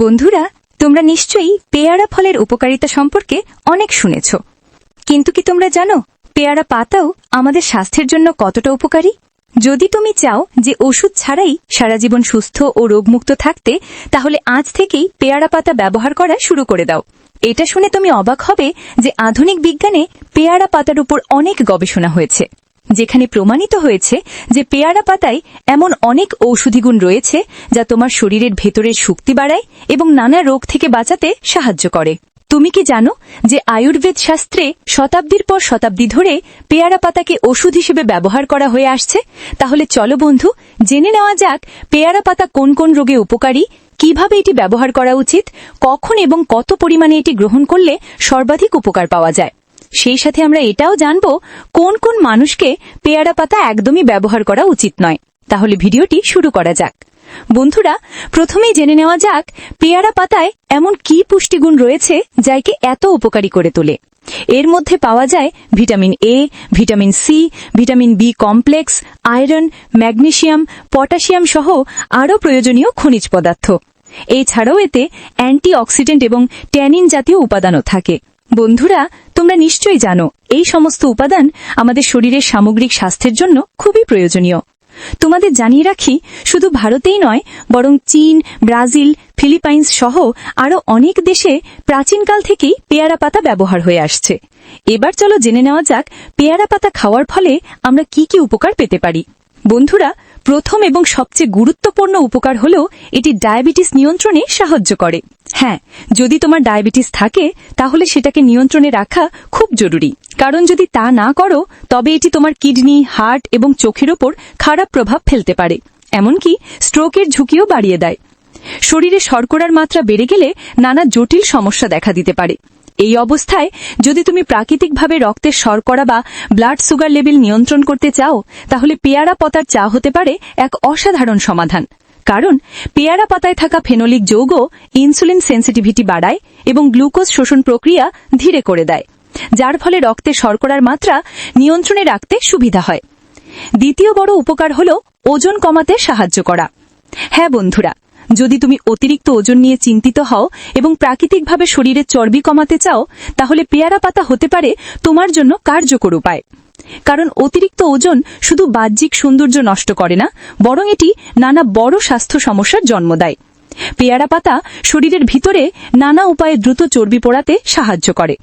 বন্ধুরা, তোমরা নিশ্চয়ই পেয়ারা ফলের উপকারিতা সম্পর্কে অনেক শুনেছ। কিন্তু কি তোমরা জানো, পেয়ারা পাতাও আমাদের স্বাস্থ্যের জন্য কতটা উপকারী? যদি তুমি চাও যে ওষুধ ছাড়াই সারা জীবন সুস্থ ও রোগমুক্ত থাকতে, তাহলে আজ থেকেই পেয়ারা পাতা ব্যবহার করা শুরু করে দাও। এটা শুনে তুমি অবাক হবে যে আধুনিক বিজ্ঞানে পেয়ারা পাতার উপর অনেক গবেষণা হয়েছে। যেখানে প্রমাণিত হয়েছে যে পেয়ারা পাতায় এমন অনেক ঔষধিগুণ রয়েছে যা তোমার শরীরের ভেতরের শক্তি বাড়ায় এবং নানা রোগ থেকে বাঁচাতে সাহায্য করে। তুমি কি জানো যে আয়ুর্বেদ শাস্ত্রে শতাব্দীর পর শতাব্দী ধরে পেয়ারা পাতাকে ওষুধ হিসেবে ব্যবহার করা হয়ে আসছে? তাহলে চলো বন্ধু, জেনে নেওয়া যাক পেয়ারা পাতা কোন কোন রোগে উপকারী, কীভাবে এটি ব্যবহার করা উচিত, কখন এবং কত পরিমাণে এটি গ্রহণ করলে সর্বাধিক উপকার পাওয়া যায়। সেই সাথে আমরা এটাও জানব কোন কোন মানুষকে পেয়ারা পাতা একদমই ব্যবহার করা উচিত নয়। তাহলে ভিডিওটি শুরু করা যাক। বন্ধুরা, প্রথমেই জেনে নেওয়া যাক পেয়ারা পাতায় এমন কি পুষ্টিগুণ রয়েছে যা একে এত উপকারী করে তোলে। এর মধ্যে পাওয়া যায় vitamin A vitamin C vitamin B complex, iron, magnesium, potassium সহ আরও প্রয়োজনীয় খনিজ পদার্থ। এছাড়াও এতে অ্যান্টিঅক্সিডেন্ট এবং ট্যানিন জাতীয় উপাদানও থাকে। বন্ধুরা, তোমরা নিশ্চয়ই জানো, এই সমস্ত উপাদান আমাদের শরীরের সামগ্রিক স্বাস্থ্যের জন্য খুবই প্রয়োজনীয়। তোমাদের জানিয়ে রাখি, শুধু ভারতেই নয়, বরং চীন, ব্রাজিল, ফিলিপাইন্স সহ আরও অনেক দেশে প্রাচীনকাল থেকেই পেয়ারা পাতা ব্যবহার হয়ে আসছে। এবার চলো জেনে নেওয়া যাক, পেয়ারা পাতা খাওয়ার ফলে আমরা কি কি উপকার পেতে পারি। বন্ধুরা, প্রথম এবং সবচেয়ে গুরুত্বপূর্ণ উপকার হল এটি ডায়াবেটিস নিয়ন্ত্রণে সাহায্য করে। হ্যাঁ যদি তোমার ডায়াবেটিস থাকে, তাহলে সেটাকে নিয়ন্ত্রণে রাখা খুব জরুরি। কারণ যদি তা না করো, তবে এটি তোমার কিডনি, হার্ট এবং চোখের ওপর খারাপ প্রভাব ফেলতে পারে। এমনকি স্ট্রোকের ঝুঁকিও বাড়িয়ে দেয়। শরীরে শর্করার মাত্রা বেড়ে গেলে নানা জটিল সমস্যা দেখা দিতে পারে। এই অবস্থায় যদি তুমি প্রাকৃতিকভাবে রক্তের শর্করা বা ব্লাড সুগার লেভেল নিয়ন্ত্রণ করতে চাও, তাহলে পেয়ারা পাতার চা হতে পারে এক অসাধারণ সমাধান। কারণ পেয়ারা পাতায় থাকা ফেনোলিক যৌগ ইনসুলিন সেন্সিটিভিটি বাড়ায় এবং গ্লুকোজ শোষণ প্রক্রিয়া ধীরে করে দেয়, যার ফলে রক্তে শর্করার মাত্রা নিয়ন্ত্রণে রাখতে সুবিধা হয়। দ্বিতীয় বড় উপকার হল ওজন কমাতে সাহায্য করা। হ্যাঁ বন্ধুরা যদি তুমি অতিরিক্ত ওজন নিয়ে চিন্তিত হও এবং প্রাকৃতিকভাবে শরীরের চর্বি কমাতে চাও, তাহলে পেয়ারা পাতা হতে পারে তোমার জন্য কার্যকর উপায়। কারণ অতিরিক্ত ওজন শুধু বাহ্যিক সৌন্দর্য নষ্ট করে না, বরং এটি নানা বড় স্বাস্থ্য সমস্যার জন্ম দেয়। পেয়ারা পাতা শরীরের ভিতরে নানা উপায়ে দ্রুত চর্বি পোড়াতে সাহায্য করে।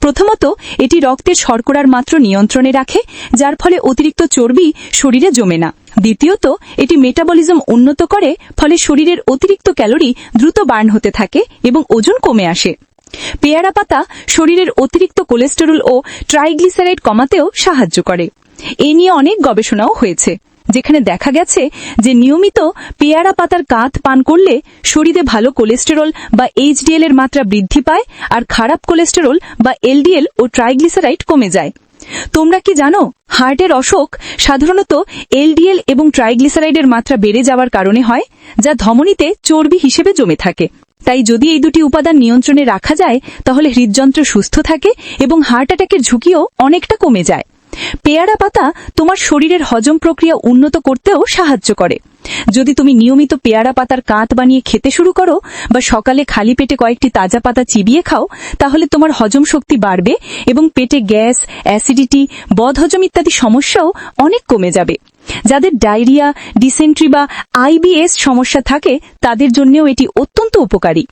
প্রথমত, এটি রক্তের শর্করার মাত্র নিয়ন্ত্রণে রাখে, যার ফলে অতিরিক্ত চর্বি শরীরে জমে না। দ্বিতীয়ত, এটি মেটাবলিজম উন্নত করে, ফলে শরীরের অতিরিক্ত ক্যালোরি দ্রুত বার্ন হতে থাকে এবং ওজন কমে আসে। পেয়ারা পাতা শরীরের অতিরিক্ত কোলেস্টেরল ও ট্রাইগ্লিসারাইড কমাতেও সাহায্য করে। এ নিয়ে অনেক গবেষণাও হয়েছে, যেখানে দেখা গেছে যে নিয়মিত পেয়ারা পাতার কাঁধ পান করলে শরীরে ভালো কোলেস্টেরল বা এইচডিএল এর মাত্রা বৃদ্ধি পায় আর খারাপ কোলেস্টেরল বা এলডিএল ও ট্রাইগ্লিসারাইড কমে যায়। তোমরা কি জানো, হার্টের অসুখ সাধারণত এলডিএল এবং ট্রাইগ্লিসারাইডের মাত্রা বেড়ে যাওয়ার কারণে হয়, যা ধমনীতে চর্বি হিসেবে জমে থাকে। তাই যদি এই দুটি উপাদান নিয়ন্ত্রণে রাখা যায়, তাহলে হৃদযন্ত্র সুস্থ থাকে এবং হার্ট অ্যাটাকের ঝুঁকিও অনেকটা কমে যায়। পেয়ারা পাতা তোমার শরীরের হজম প্রক্রিয়া উন্নত করতেও সাহায্য করে। যদি তুমি নিয়মিত পেয়ারা পাতার কাঁত বানিয়ে খেতে শুরু করো বা সকালে খালি পেটে কয়েকটি তাজা পাতা চিবিয়ে খাও, তাহলে তোমার হজম শক্তি বাড়বে এবং পেটে গ্যাস, অ্যাসিডিটি, বদহজম ইত্যাদি সমস্যাও অনেক কমে যাবে। যাদের ডায়রিয়া, ডিসেন্ট্রি বা আইবিএস সমস্যা থাকে, তাদের জন্যও এটি অত্যন্ত উপকারী।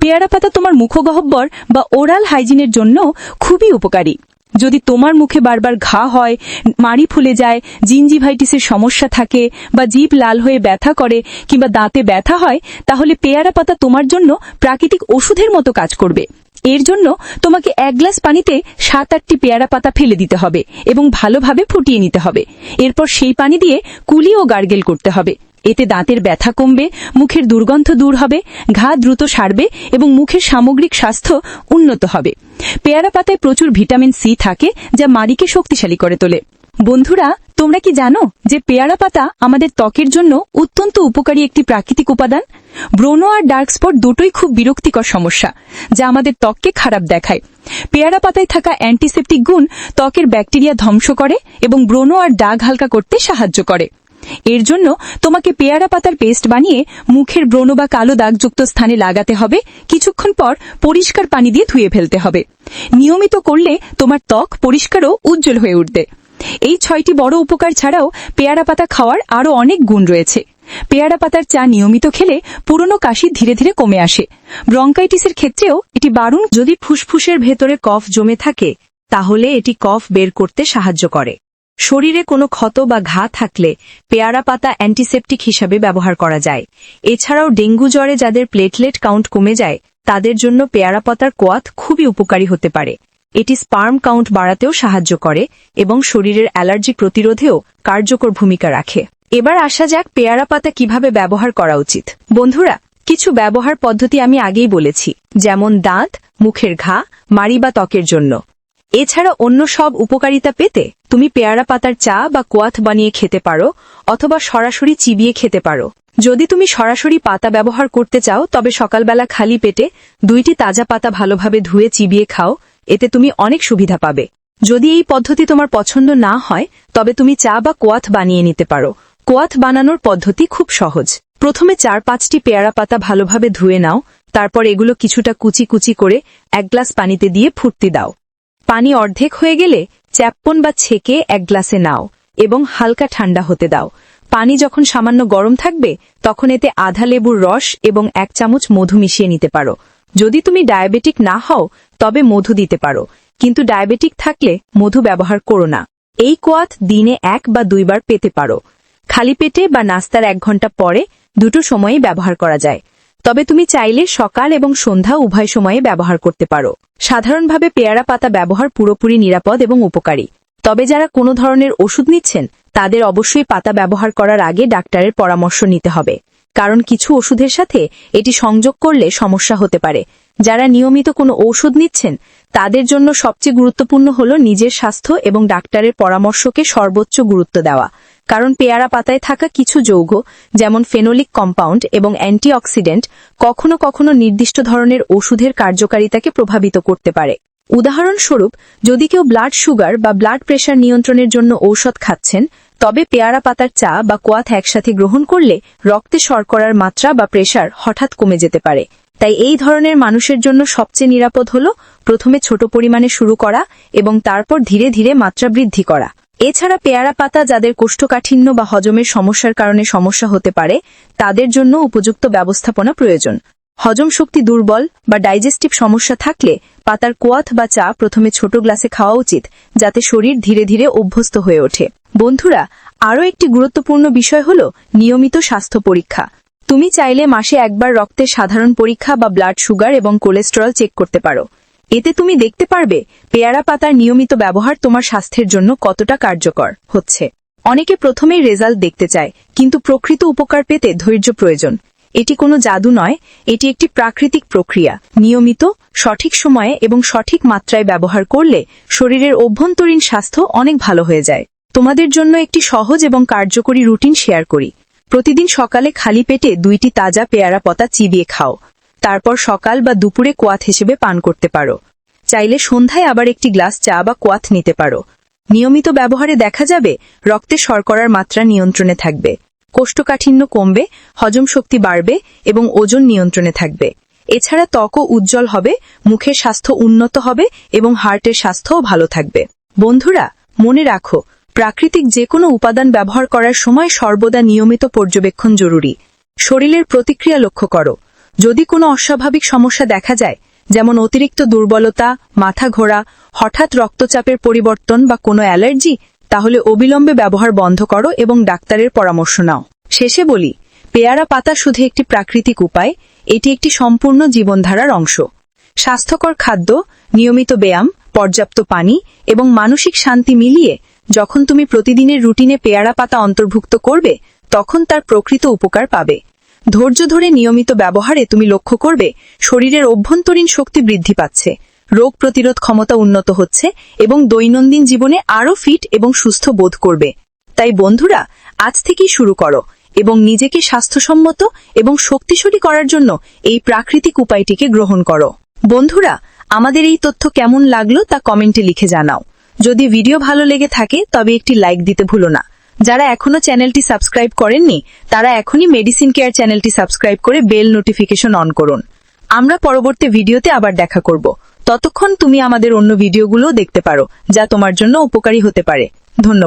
পেয়ারা পাতা তোমার মুখগহ্বর বা ওরাল হাইজিনের জন্য খুবই উপকারী। যদি তোমার মুখে বারবার ঘা হয়, মাড়ি ফুলে যায়, জিনজিভাইটিসের সমস্যা থাকে বা জিভ লাল হয়ে ব্যথা করে কিংবা দাঁতে ব্যথা হয়, তাহলে পেয়ারা পাতা তোমার জন্য প্রাকৃতিক ওষুধের মতো কাজ করবে। এর জন্য তোমাকে এক গ্লাস পানিতে সাত আটটি পেয়ারা পাতা ফেলে দিতে হবে এবং ভালোভাবে ফুটিয়ে নিতে হবে। এরপর সেই পানি দিয়ে কুলি ও গার্গেল করতে হবে। এতে দাঁতের ব্যথা কমবে, মুখের দুর্গন্ধ দূর হবে, ঘা দ্রুত সারবে এবং মুখের সামগ্রিক স্বাস্থ্য উন্নত হবে। পেয়ারা পাতায় প্রচুর ভিটামিন সি থাকে, যা মাড়িকে শক্তিশালী করে তোলে। বন্ধুরা, তোমরা কি জানো যে পেয়ারা পাতা আমাদের ত্বকের জন্য অত্যন্ত উপকারী একটি প্রাকৃতিক উপাদান? ব্রোনো আর ডার্ক স্পট দুটোই খুব বিরক্তিকর সমস্যা, যা আমাদের ত্বককে খারাপ দেখায়। পেয়ারা পাতায় থাকা অ্যান্টিসেপটিক গুণ ত্বকের ব্যাকটেরিয়া ধ্বংস করে এবং ব্রোনো আর দাগ হালকা করতে সাহায্য করে। এর জন্য তোমাকে পেয়ারা পাতার পেস্ট বানিয়ে মুখের ব্রণ বা কালো দাগযুক্ত স্থানে লাগাতে হবে। কিছুক্ষণ পর পরিষ্কার পানি দিয়ে ধুয়ে ফেলতে হবে। নিয়মিত করলে তোমার ত্বক পরিষ্কারও উজ্জ্বল হয়ে উঠবে। এই ছয়টি বড় উপকার ছাড়াও পেয়ারা পাতা খাওয়ার আরও অনেক গুণ রয়েছে। পেয়ারা পাতার চা নিয়মিত খেলে পুরনো কাশি ধীরে ধীরে কমে আসে। ব্রঙ্কাইটিসের ক্ষেত্রেও এটি বারুণ যদি ফুসফুসের ভেতরে কফ জমে থাকে, তাহলে এটি কফ বের করতে সাহায্য করে। শরীরে কোনো ক্ষত বা ঘা থাকলে পেয়ারা পাতা অ্যান্টিসেপটিক হিসাবে ব্যবহার করা যায়। এছাড়াও ডেঙ্গু জ্বরে যাদের প্লেটলেট কাউন্ট কমে যায়, তাদের জন্য পেয়ারা পাতার কোয়াত খুবই উপকারী হতে পারে। এটি স্পার্ম কাউন্ট বাড়াতেও সাহায্য করে এবং শরীরের অ্যালার্জি প্রতিরোধেও কার্যকর ভূমিকা রাখে। এবার আসা যাক পেয়ারা পাতা কীভাবে ব্যবহার করা উচিত। বন্ধুরা, কিছু ব্যবহার পদ্ধতি আমি আগেই বলেছি, যেমন দাঁত, মুখের ঘা, মাড়ি বা ত্বকের জন্য। এছাড়া অন্য সব উপকারিতা পেতে তুমি পেয়ারা পাতার চা বা কোয়াথ বানিয়ে খেতে পারো, অথবা সরাসরি চিবিয়ে খেতে পারো। যদি তুমি সরাসরি পাতা ব্যবহার করতে চাও, তবে সকালবেলা খালি পেটে দুইটি তাজা পাতা ভালোভাবে ধুয়ে চিবিয়ে খাও, এতে তুমি অনেক সুবিধা পাবে। যদি এই পদ্ধতি তোমার পছন্দ না হয়, তবে তুমি চা বা কোয়াথ বানিয়ে নিতে পারো। কোয়াথ বানানোর পদ্ধতি খুব সহজ। প্রথমে চার পাঁচটি পেয়ারা পাতা ভালোভাবে ধুয়ে নাও, তারপর এগুলো কিছুটা কুচি কুচি করে এক গ্লাস পানিতে দিয়ে ফুটতে দাও। পানি অর্ধেক হয়ে গেলে চ্যাপ্পন বা ছেঁকে এক গ্লাসে নাও এবং হালকা ঠান্ডা হতে দাও। পানি যখন সামান্য গরম থাকবে, তখন এতে আধা লেবুর রস এবং এক চামচ মধু মিশিয়ে নিতে পারো। যদি তুমি ডায়াবেটিক না হও, তবে মধু দিতে পারো। কিন্তু ডায়াবেটিক থাকলে মধু ব্যবহার করো না। এই কোয়াত দিনে এক বা দুইবার পেতে পারো। খালি পেটে বা নাস্তার এক ঘণ্টা পরে দুটো সময়েই ব্যবহার করা যায়। তবে তুমি চাইলে সকাল এবং সন্ধ্যা উভয় সময়ে ব্যবহার করতে পারো। সাধারণভাবে পেয়ারা পাতা ব্যবহার পুরোপুরি নিরাপদ এবং উপকারী। তবে যারা কোনো ধরনের ওষুধ নিচ্ছেন, তাদের অবশ্যই পাতা ব্যবহার করার আগে ডাক্তারের পরামর্শ নিতে হবে। কারণ কিছু ওষুধের সাথে এটি সংযোগ করলে সমস্যা হতে পারে। যারা নিয়মিত কোনো ঔষধ নিচ্ছেন, তাদের জন্য সবচেয়ে গুরুত্বপূর্ণ হল নিজের স্বাস্থ্য এবং ডাক্তারের পরামর্শকে সর্বোচ্চ গুরুত্ব দেওয়া। কারণ পেয়ারা পাতায় থাকা কিছু যৌগ, যেমন ফেনোলিক কম্পাউন্ড এবং অ্যান্টিঅক্সিডেন্ট কখনো কখনো নির্দিষ্ট ধরনের ওষুধের কার্যকারিতাকে প্রভাবিত করতে পারে। উদাহরণস্বরূপ, যদি কেউ ব্লাড সুগার বা ব্লাড প্রেশার নিয়ন্ত্রণের জন্য ঔষধ খাচ্ছেন, তবে পেয়ারা পাতার চা বা কোয়াথ একসাথে গ্রহণ করলে রক্তে শর্করার মাত্রা বা প্রেশার হঠাৎ কমে যেতে পারে। তাই এই ধরনের মানুষের জন্য সবচেয়ে নিরাপদ হল প্রথমে ছোট পরিমাণে শুরু করা এবং তারপর ধীরে ধীরে মাত্রা বৃদ্ধি করা। এছাড়া পেয়ারা পাতা যাদের কোষ্ঠকাঠিন্য বা হজমের সমস্যার কারণে সমস্যা হতে পারে, তাদের জন্য উপযুক্ত ব্যবস্থাপনা প্রয়োজন। হজম শক্তি দুর্বল বা ডাইজেস্টিভ সমস্যা থাকলে পাতার কোয়াথ বা চা প্রথমে ছোট গ্লাসে খাওয়া উচিত, যাতে শরীর ধীরে ধীরে অভ্যস্ত হয়ে ওঠে। বন্ধুরা, আরও একটি গুরুত্বপূর্ণ বিষয় হল নিয়মিত স্বাস্থ্য পরীক্ষা। তুমি চাইলে মাসে একবার রক্তের সাধারণ পরীক্ষা বা ব্লাড সুগার এবং কোলেস্টেরল চেক করতে পারো। এতে তুমি দেখতে পারবে পেয়ারা পাতার নিয়মিত ব্যবহার তোমার স্বাস্থ্যের জন্য কতটা কার্যকর হচ্ছে। অনেকে প্রথমেই রেজাল্ট দেখতে চায়, কিন্তু প্রকৃত উপকার পেতে ধৈর্য প্রয়োজন। এটি কোনো জাদু নয়, এটি একটি প্রাকৃতিক প্রক্রিয়া। নিয়মিত, সঠিক সময়ে এবং সঠিক মাত্রায় ব্যবহার করলে শরীরের অভ্যন্তরীণ স্বাস্থ্য অনেক ভালো হয়ে যায়। তোমাদের জন্য একটি সহজ এবং কার্যকরী রুটিন শেয়ার করি। প্রতিদিন সকালে খালি পেটে দুইটি তাজা পেয়ারা পাতা চিবিয়ে খাও। তারপর সকাল বা দুপুরে কোয়াথ হিসেবে পান করতে পারো। চাইলে সন্ধ্যায় আবার একটি গ্লাস চা বা কোয়াথ নিতে পারো। নিয়মিত ব্যবহারে দেখা যাবে, রক্তে শর্করার মাত্রা নিয়ন্ত্রণে থাকবে। কোষ্ঠকাঠিন্য কমবে, হজম শক্তি বাড়বে এবং ওজন নিয়ন্ত্রণে থাকবে। এছাড়া ত্বকও উজ্জ্বল হবে, মুখের স্বাস্থ্য উন্নত হবে এবং হার্টের স্বাস্থ্যও ভালো থাকবে। বন্ধুরা, মনে রাখো, প্রাকৃতিক যে কোনো উপাদান ব্যবহার করার সময় সর্বদা নিয়মিত পর্যবেক্ষণ জরুরি। শরীরের প্রতিক্রিয়া লক্ষ্য করো। যদি কোনো অস্বাভাবিক সমস্যা দেখা যায় যেমন অতিরিক্ত দুর্বলতা, মাথা ঘোরা, হঠাৎ রক্তচাপের পরিবর্তন বা কোনো অ্যালার্জি, তাহলে অবিলম্বে ব্যবহার বন্ধ করো এবং ডাক্তারের পরামর্শ নাও। শেষে বলি, পেয়ারা পাতা শুধু একটি প্রাকৃতিক উপায়, এটি একটি সম্পূর্ণ জীবনধারার অংশ। স্বাস্থ্যকর খাদ্য, নিয়মিত ব্যায়াম, পর্যাপ্ত পানি এবং মানসিক শান্তি মিলিয়ে যখন তুমি প্রতিদিনের রুটিনে পেয়ারা পাতা অন্তর্ভুক্ত করবে, তখন তার প্রকৃত উপকার পাবে। ধৈর্য ধরে নিয়মিত ব্যবহারে তুমি লক্ষ্য করবে, শরীরের অভ্যন্তরীণ শক্তি বৃদ্ধি পাচ্ছে। রোগ প্রতিরোধ ক্ষমতা উন্নত হচ্ছে এবং দৈনন্দিন জীবনে আরও ফিট এবং সুস্থ বোধ করবে। তাই বন্ধুরা, আজ থেকেই শুরু করো এবং নিজেকে স্বাস্থ্যসম্মত এবং শক্তিশালী করার জন্য এই প্রাকৃতিক উপায়টিকে গ্রহণ করো। বন্ধুরা, আমাদের এই তথ্য কেমন লাগল তা কমেন্টে লিখে জানাও। যদি ভিডিও ভালো লেগে থাকে, তবে একটি লাইক দিতে ভুলো না। যারা এখনও চ্যানেলটি সাবস্ক্রাইব করেননি, তারা এখনই মেডিসিন কেয়ার চ্যানেলটি সাবস্ক্রাইব করে বেল নোটিফিকেশন অন করুন। আমরা পরবর্তী ভিডিওতে আবার দেখা করব। ততক্ষণ তুমি আমাদের অন্য ভিডিওগুলোও দেখতে পারো, যা তোমার জন্য উপকারী হতে পারে। ধন্যবাদ।